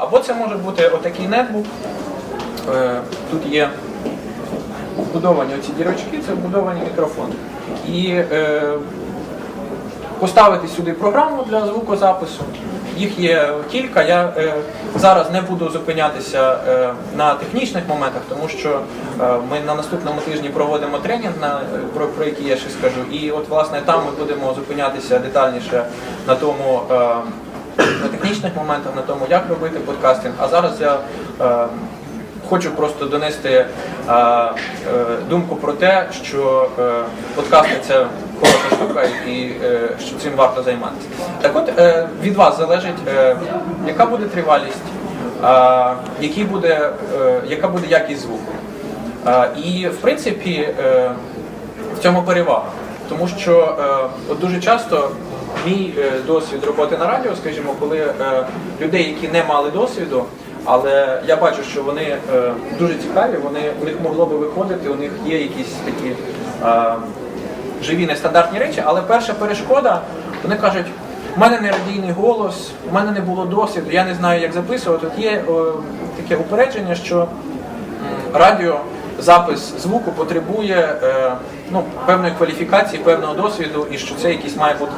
Або це може бути отакий нетбук. Е, Тут є вбудовані оці дірочки, це вбудовані мікрофони. І е, поставити сюди програму для звукозапису. Їх є кілька. Я е, зараз не буду зупинятися е, на технічних моментах, тому що е, ми на наступному тижні проводимо тренінг, на, про, про який я ще скажу. І от власне там ми будемо зупинятися детальніше на тому. Е, на технічних моментах, на тому, як робити подкастинг. А зараз я е, хочу просто донести е, е, думку про те, що е, подкасти це хороша штука і е, що цим варто займатися. Так от е, від вас залежить, е, яка буде тривалість, е, буде, е, яка буде якість звуку. Е, і в принципі е, в цьому перевага. Тому що е, от дуже часто мій е, досвід роботи на радіо, скажімо, коли е, людей, які не мали досвіду, але я бачу, що вони е, дуже цікаві, вони у них могло би виходити, у них є якісь такі живі нестандартні речі, але перша перешкода, вони кажуть. У мене не радійний голос, у мене не було досвіду, я не знаю, як записувати. От є таке упередження, що радіо запис звуку потребує ну, певної кваліфікації, певного досвіду, і що це якийсь має бути